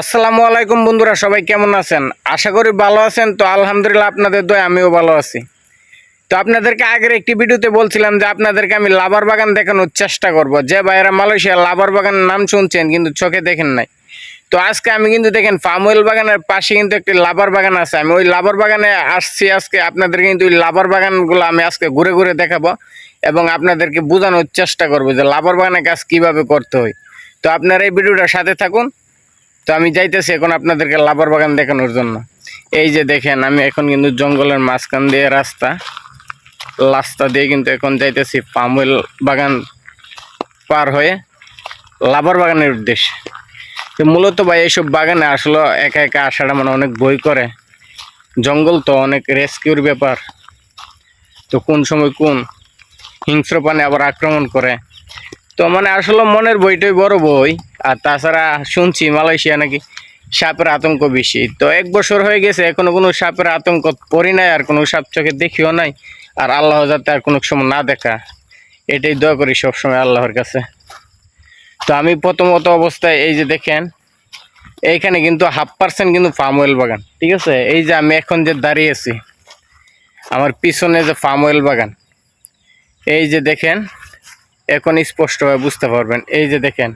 আসসালামু আলাইকুম বন্ধুরা, সবাই কেমন আছেন? আশা করি ভালো আছেন। তো আলহামদুলিল্লাহ আপনাদের দয় আমিও ভালো আছি। তো আপনাদেরকে আগের একটি ভিডিওতে বলছিলাম যে আপনাদেরকে আমি লাভার বাগান দেখানোর চেষ্টা করব। যে ভাইয়েরা মালয়েশিয়া লাভার বাগানের নাম শুনছেন কিন্তু চোখে দেখেন নাই। তো আজকে আমি কিন্তু দেখেন, ফার্ম অয়েল বাগানের পাশে কিন্তু একটি লাভার বাগান আছে। আমি ওই লাভার বাগানে আসছি আজকে, আপনাদের কিন্তু ওই লাভার বাগানগুলো আমি আজকে ঘুরে ঘুরে দেখাবো এবং আপনাদেরকে বোঝানোর চেষ্টা করব যে লাভার বাগানের কাজ কীভাবে করতে হয়। তো আপনারা এই ভিডিওটার সাথে থাকুন। তো আমি যাইতেছি এখন আপনাদেরকে লাভার বাগান দেখানোর জন্য। এই যে দেখেন, আমি এখন কিন্তু জঙ্গলের মাঝখান দিয়ে রাস্তা রাস্তা দিয়ে কিন্তু এখন যাইতেছি পামুল বাগান পার হয়ে লাভার বাগানের উদ্দেশ্যে। তো মূলত ভাই, এইসব বাগানে আসলে একা একা আসাটা মানে অনেক বই করে। জঙ্গল তো অনেক রেস্কিউর ব্যাপার। তো কোন সময় কোন হিংস্র পানে আবার আক্রমণ করে। তো মানে আসলে মনের বইটাই বড় বই। আর তাছাড়া শুনছি মালয়েশিয়া নাকি সাপের আতঙ্ক বেশি। তো এক বছর হয়ে গেছে, এখনও কোনো সাপের আতঙ্ক পড়ি নাই আর কোনো সাপ চোখে দেখিও নাই। আর আল্লাহ যাতে আর কোনো সময় না দেখা, এটাই দোয়া করি সবসময় আল্লাহর কাছে। তো আমি প্রথমত অবস্থায় এই যে দেখেন, এইখানে কিন্তু হাফ পার্সেন্ট কিন্তু ফার্ম অয়েল বাগান, ঠিক আছে? এই যে আমি এখন যে দাঁড়িয়ে আছি, আমার পিছনে যে ফার্ম অয়েল বাগান, এই যে দেখেন, এখন স্পষ্টভাবে বুঝতে পারবেন। এই যে দেখেন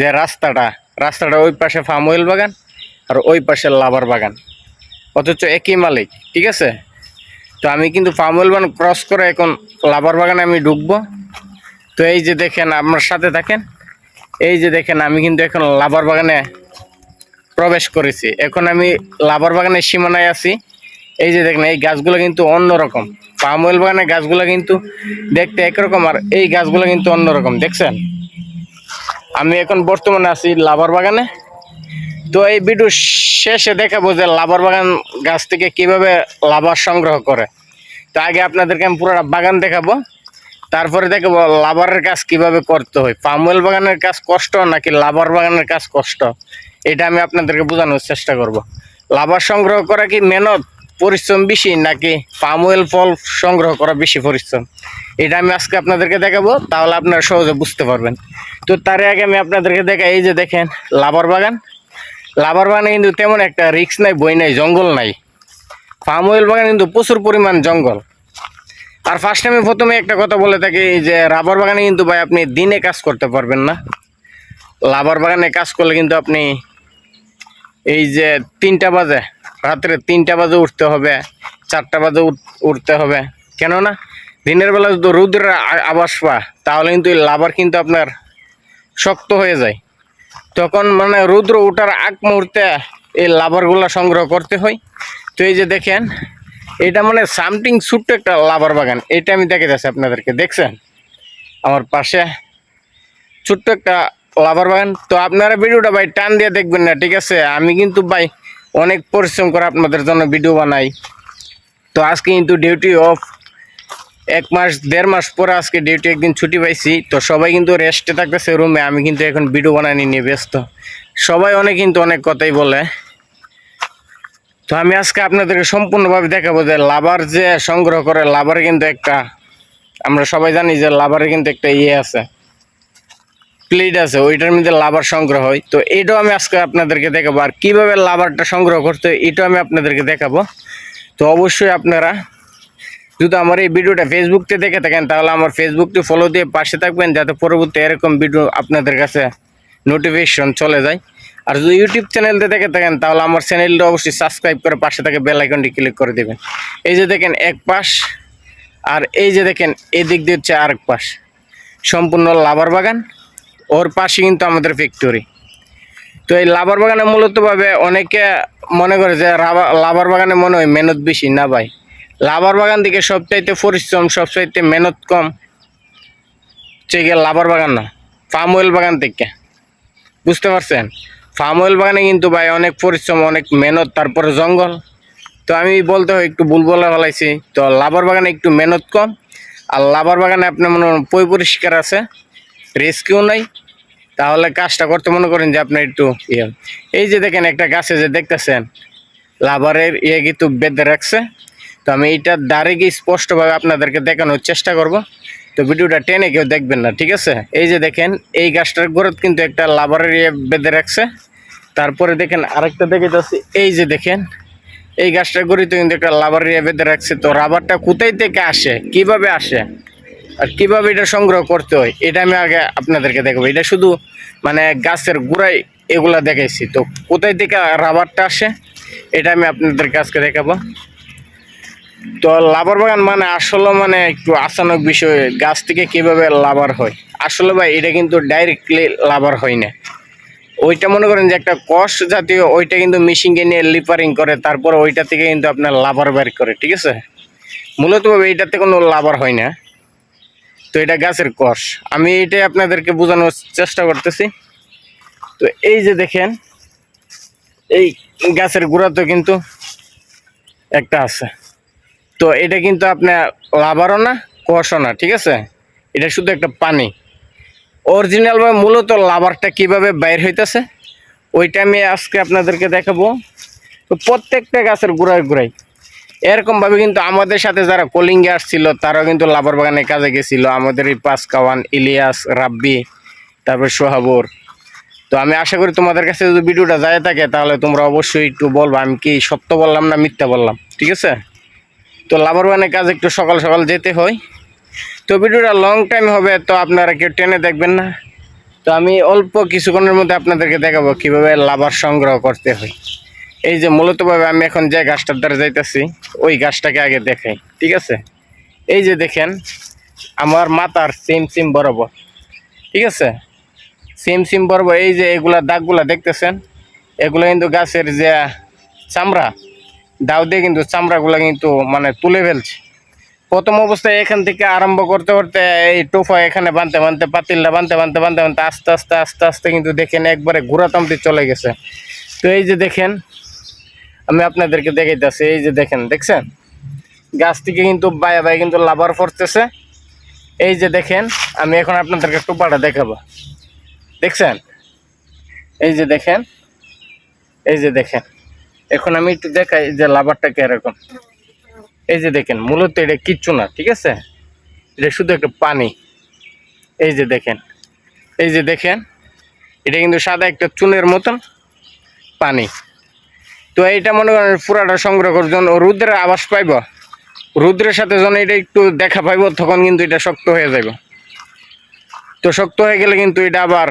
যে রাস্তাটা রাস্তাটা ওই পাশে ফার্ম অয়েল বাগান আর ওই পাশে লাভার বাগান। অথচ একই মালিক, ঠিক আছে? তো আমি কিন্তু ফার্ম অয়েল বাগান ক্রস করে এখন লাভার বাগানে আমি ঢুকবো। তো এই যে দেখেন আপনার সাথে থাকেন, এই যে দেখেন আমি কিন্তু এখন লাভার বাগানে প্রবেশ করেছি। এখন আমি লাভার বাগানের সীমানায় আছি। এই যে দেখেন, এই গাছগুলো কিন্তু অন্যরকম। পাম অয়েল বাগানের গাছগুলো কিন্তু দেখতে একরকম আর এই গাছগুলো কিন্তু অন্যরকম, দেখছেন? আমি এখন বর্তমানে আছি লাভার বাগানে। তো এই ভিডিও শেষে দেখাবো যে লাভার বাগান গাছ থেকে কীভাবে লাভার সংগ্রহ করে। তো আগে আপনাদেরকে আমি পুরোটা বাগান দেখাবো। তারপরে দেখাবো লাভারের কাজ কীভাবে করতে হয়। পাম অয়েল বাগানের কাজ কষ্ট নাকি লাভার বাগানের কাজ কষ্ট? এটা আমি আপনাদেরকে বোঝানোর চেষ্টা করব। লাভার সংগ্রহ করা কি মেহনত? পরিশ্রম বেশি নাকি পাম অয়েল ফল সংগ্রহ করা বেশি পরিশ্রম? এটা আমি আজকে আপনাদেরকে দেখাবো, তাহলে আপনারা সহজে বুঝতে পারবেন। তো তার আগে আমি আপনাদেরকে দেখাই এই যে দেখেন, লাভার বাগান। লাভার বাগানে কিন্তু তেমন একটা রিক্স নাই, বই নাই, জঙ্গল নাই। পাম অয়েল বাগান কিন্তু প্রচুর পরিমাণ জঙ্গল। আর ফার্স্ট আমি প্রথমে একটা কথা বলে থাকি যে রাবার বাগানে কিন্তু ভাই আপনি দিনে কাজ করতে পারবেন না। লাভার বাগানে কাজ করলে কিন্তু আপনি এই যে তিনটা বাজে রাত্রে তিনটা বাজে উঠতে হবে, চারটা বাজে উঠ- উঠতে হবে। কেননা, দিনের বেলা যদি রৌদ্রের আবাস পা তাহলে কিন্তু লাভার কিন্তু আপনার শক্ত হয়ে যায়। তখন মানে রৌদ্র ওঠার আগ মুহূর্তে এই লাভারগুলো সংগ্রহ করতে হয়। তো এই যে দেখেন, এটা মানে সামথিং ছোট্ট একটা লাভার বাগান। এটা আমি দেখে যাচ্ছি আপনাদেরকে, দেখছেন? আমার পাশে ছোট্ট একটা লাভার বাগান। তো আপনারা ভিডিওটা ভাই টান দিয়ে দেখবেন না, ঠিক আছে? আমি কিন্তু ভাই অনেক পরিশ্রম করে আপনাদের জন্য ভিডিও বানাই। তো আজকে কিন্তু ডিউটি অফ এক মাস, দেড় মাস পরে আজকে ডিউটি একদিন ছুটি পাইছি। তো সবাই কিন্তু রেস্টে থাকতেছে রুমে আমি কিন্তু এখন ভিডিও বানানি নিয়ে ব্যস্ত। সবাই অনেক কিন্তু অনেক কথাই বলে। তো আমি আজকে আপনাদেরকে সম্পূর্ণভাবে দেখাবো যে লাভার যে সংগ্রহ করে লাভারে কিন্তু একটা আমরা সবাই জানি যে লাভারে কিন্তু একটা ইয়ে আছে। প্লেট আছে, ওইটার মধ্যে লাভার সংগ্রহ হয়। তো এটাও আমি আজকে আপনাদেরকে দেখাবো। আর কীভাবে লাভারটা সংগ্রহ করতে হয়, এটাও আমি আপনাদেরকে দেখাবো। তো অবশ্যই আপনারা যদি আমার এই ভিডিওটা ফেসবুকতে দেখে থাকেন, তাহলে আমার ফেসবুকটি ফলো দিয়ে পাশে থাকবেন, যাতে পরবর্তী এরকম ভিডিও আপনাদের কাছে নোটিফিকেশন চলে যায়। আর যদি ইউটিউব চ্যানেলতে দেখে থাকেন, তাহলে আমার চ্যানেলটা অবশ্যই সাবস্ক্রাইব করে পাশে থাকে বেল আইকনটি ক্লিক করে দেবেন। এই যে দেখেন এক পাশ, আর এই যে দেখেন এই দিক দিয়ে হচ্ছে আরেক পাশ। সম্পূর্ণ লাভার বাগান। ওর পাশে কিন্তু আমাদের ফ্যাক্টরি তো এই লাভার বাগানে মূলতভাবে অনেকে মনে করে যে লাভার বাগানে মনে হয় মেহনত বেশি, না ভাই? লাভার বাগান থেকে সবচাইতে পরিশ্রম, সবচাইতে মেহনত কম গিয়ে লাভার বাগান না ফার্ম অয়েল বাগান থেকে। বুঝতে পারছেন? ফার্ম অয়েল বাগানে কিন্তু ভাই অনেক পরিশ্রম, অনেক মেহনত, তারপরে জঙ্গল। তো আমি বলতে হয় একটু ভুল বলে ফেলাইছি। তো লাভার বাগানে একটু মেহনত কম, আর লাভার বাগানে আপনার মনে হয় পরিষ্কার আছে। রিস্কিও নাই। তাহলে কাজটা করতে মনে করেন যে আপনার একটু ইয়ে। এই যে দেখেন একটা গাছে যে দেখতেছেন, লাভারের ইয়ে কিন্তু বেঁধে রাখছে। তো আমি এইটার দ্বারে গিয়ে স্পষ্টভাবে আপনাদেরকে দেখানোর চেষ্টা করব। তো ভিডিওটা টেনে কেউ দেখবেন না, ঠিক আছে? এই যে দেখেন, এই গাছটার গোড়াত কিন্তু একটা লাভারের ইয়ে বেঁধে রাখছে। তারপরে দেখেন আরেকটা দেখে যাচ্ছি, এই যে দেখেন, এই গাছটা গড়িতে কিন্তু একটা লাভার ইয়ে বেঁধে রাখছে। তো রাবারটা কোথায় থেকে আসে? কীভাবে আসে? আর কীভাবে এটা সংগ্রহ করতে হয়, এটা আমি আগে আপনাদেরকে দেখাবো। এটা শুধু মানে গাছের গোড়ায় এগুলা দেখাইছি। তো কোথায় থেকে রাবারটা আসে, এটা আমি আপনাদের আজকে দেখাবো। তো লাভার বাগান মানে আসলে মানে একটু আচানক বিষয়, গাছ থেকে কীভাবে লাভার হয়। আসলে ভাই, এটা কিন্তু ডাইরেক্টলি লাভার হয় না। ওইটা মনে করেন যে একটা কষ জাতীয়, ওইটা কিন্তু মেশিনকে নিয়ে লিপারিং করে, তারপর ওইটা থেকে কিন্তু আপনার লাভার বের করে, ঠিক আছে? মূলতভাবে এইটাতে কোনো লাভার হয় না। তো এটা গাছের কষ। আমি এটাই আপনাদেরকে বোঝানোর চেষ্টা করতেছি। তো এই যে দেখেন, এই গাছের তো কিন্তু একটা আছে। তো এটা কিন্তু আপনার লাভারও না, কষও না, ঠিক আছে? এটা শুধু একটা পানি। অরিজিনাল বা মূলত লাভারটা কীভাবে বাইর হইতেছে, ওইটা আমি আজকে আপনাদেরকে দেখাবো। তো প্রত্যেকটা গাছের গোড়ায় গোড়ায় এরকমভাবে কিন্তু আমাদের সাথে যারা কলিঙ্গে আসছিল, তারাও কিন্তু লাভার বাগানে কাজে গেছিল। আমাদের এই পাঁচকাওয়ান ইলিয়াস, রাব্বি, তারপর সোহাবুর। তো আমি আশা করি তোমাদের কাছে যদি ভিডিওটা যায় থাকে, তাহলে তোমরা অবশ্যই একটু বলব, আমি কি সত্য বললাম না মিথ্যা বললাম, ঠিক আছে? তো লাভার বাগানের কাজ একটু সকাল সকাল যেতে হয়। তো ভিডিওটা লং টাইম হবে, তো আপনারা কেউ টেনে দেখবেন না। তো আমি অল্প কিছুক্ষণের মধ্যে আপনাদেরকে দেখাবো কীভাবে লাভার সংগ্রহ করতে হয়। এই যে মূলতভাবে আমি এখন যে গাছটার দ্বারা যাইতেছি, ওই গাছটাকে আগে দেখাই, ঠিক আছে? এই যে দেখেন, আমার মাথার সিম সিম বরাবর, ঠিক আছে? সিম সিম বরাবর, এই যে এগুলা দাগগুলা দেখতেছেন? এগুলো কিন্তু গাছের যে চামড়া, দাও দিয়ে কিন্তু চামড়াগুলো কিন্তু মানে তুলে ফেলছে। প্রথম অবস্থায় এখান থেকে আরম্ভ করতে করতে এই টোফা এখানে বানতে বানতে, পাতিলটা বানতে বানতে বানতে বানতে আস্তে আস্তে আস্তে আস্তে কিন্তু দেখেন একবারে ঘোরাতামতে চলে গেছে। তো এই যে দেখেন আমি আপনাদেরকে দেখাইতেছি, এই যে দেখেন, দেখছেন? গাছ থেকে কিন্তু বায়া বাই কিন্তু লাভার পড়তেছে এই যে দেখেন, আমি এখন আপনাদেরকে একটু টোপাটা দেখাবো। দেখছেন? এই যে দেখেন, এই যে দেখেন। এখন আমি একটু দেখাই যে লাভারটা কীরকম। এই যে দেখেন, মূলত এটা কিচ্ছু না, ঠিক আছে? এটা শুধু একটা পানি। এই যে দেখেন, এই যে দেখেন, এটা কিন্তু সাদা একটা চুনের মতন পানি। তো এইটা মনে করেন পুরাটা সংগ্রহ করার জন্য রুদ্রের আবাস পাইব। রুদ্রের সাথে যখন এটা একটু দেখা পাইব, তখন কিন্তু এটা শক্ত হয়ে যাবে তো শক্ত হয়ে গেলে কিন্তু এটা আবার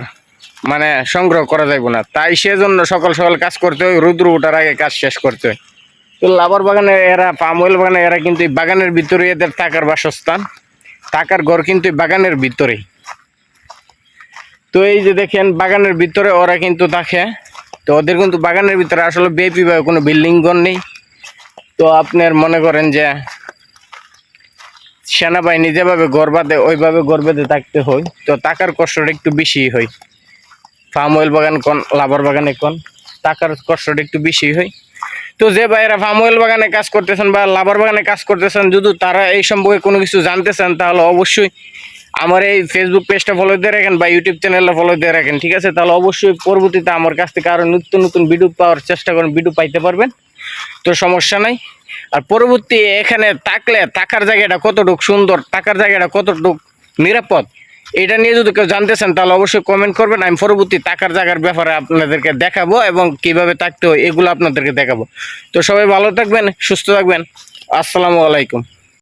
মানে সংগ্রহ করা যাইব না। তাই সেজন্য সকাল সকাল কাজ করতে হয়, রুদ্র ওঠার আগে কাজ শেষ করতে হয়। তো লাভার বাগানে এরা, পাম অয়েল বাগানে এরা কিন্তু এই বাগানের ভিতরে এদের থাকার বাসস্থান। থাকার ঘর কিন্তু বাগানের ভিতরেই। তো এই যে দেখেন, বাগানের ভিতরে ওরা কিন্তু থাকে। তো ওদের কিন্তু বাগানের ভিতরে আসলে বেপি বা কোনো বিল্ডিং ঘর নেই। তো আপনার মনে করেন যে সেনাবাহিনী যেভাবে ঘর বাঁধে, ওইভাবে ঘর বেঁধে থাকতে হয়। তো টাকার কষ্টটা একটু বেশি হয়। ফার্ম অয়েল বাগান কোন, লাভার বাগানে কোন, টাকার কষ্টটা একটু বেশি হয়। তো যে ভাইয়েরা ফার্ম অয়েল বাগানে কাজ করতেছেন বা লাভার বাগানে কাজ করতেছেন, যদি তারা এই সম্পর্কে কোনো কিছু জানতে চান, তাহলে অবশ্যই আমার এই ফেসবুক পেজটা ফলো দিয়ে রাখেন বা ইউটিউব চ্যানেলটা ফলো দিয়ে রাখেন, ঠিক আছে? তাহলে অবশ্যই পরবর্তীতে আমার কাছ থেকে আরও নতুন নতুন ভিডিও পাওয়ার চেষ্টা করেন ভিডিও পাইতে পারবেন। তো সমস্যা নাই। আর পরবর্তী এখানে থাকলে থাকার জায়গাটা কতটুকু সুন্দর, থাকার জায়গাটা কতটুকু নিরাপদ, এটা নিয়ে যদি কেউ জানতে চান, তাহলে অবশ্যই কমেন্ট করবেন। আমি পরবর্তী টাকার জায়গার ব্যাপারে আপনাদেরকে দেখাবো এবং কীভাবে থাকতে হয়, এগুলো আপনাদেরকে দেখাবো। তো সবাই ভালো থাকবেন, সুস্থ থাকবেন। আসসালামু আলাইকুম।